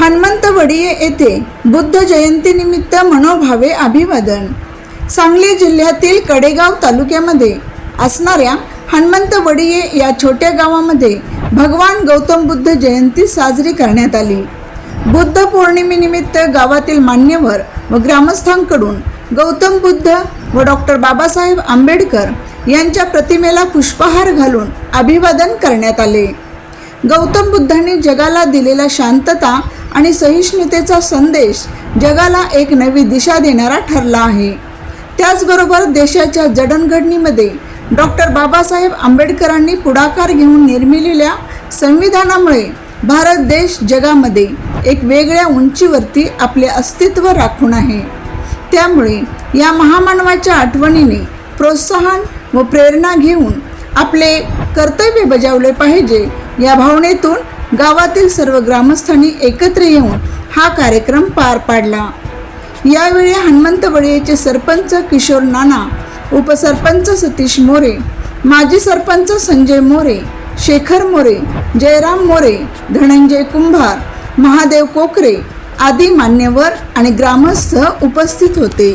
हनुमंतवडी येथे बुद्ध जयंतीनिमित्त मनोभावे अभिवादन. सांगली जिल्ह्यातील कडेगाव तालुक्यामध्ये असणाऱ्या हनुमंतवडिये या छोट्या गावामध्ये भगवान गौतम बुद्ध जयंती साजरी करण्यात आली. बुद्ध पौर्णिमेनिमित्त गावातील मान्यवर व ग्रामस्थांकडून गौतम बुद्ध व डॉक्टर बाबासाहेब आंबेडकर यांच्या प्रतिमेला पुष्पहार घालून अभिवादन करण्यात आले. गौतम बुद्धांनी जगाला दिलेला शांतता आणि सहिष्णुतेचा संदेश जगाला एक नवी दिशा देणारा ठरला आहे. त्याचबरोबर देशाच्या जडणघडणीमध्ये डॉक्टर बाबासाहेब आंबेडकरांनी पुढाकार घेऊन निर्मिलेल्या संविधानामुळे भारत देश जगामध्ये एक वेगळ्या उंचीवरती आपले अस्तित्व राखून आहे. त्यामुळे या महामानवाच्या आठवणीने प्रोत्साहन व प्रेरणा घेऊन आपले कर्तव्य बजावले पाहिजे या भावनेतून गावातील सर्व ग्रामस्थांनी एकत्र येऊन हा कार्यक्रम पार पाडला. यावेळी हनुमंतबळीचे सरपंच किशोर नाना उपसरपंच सतीश मोरे माजी सरपंच संजय मोरे शेखर मोरे जयराम मोरे धनंजय कुंभार महादेव कोकरे आदी मान्यवर आणि ग्रामस्थ उपस्थित होते.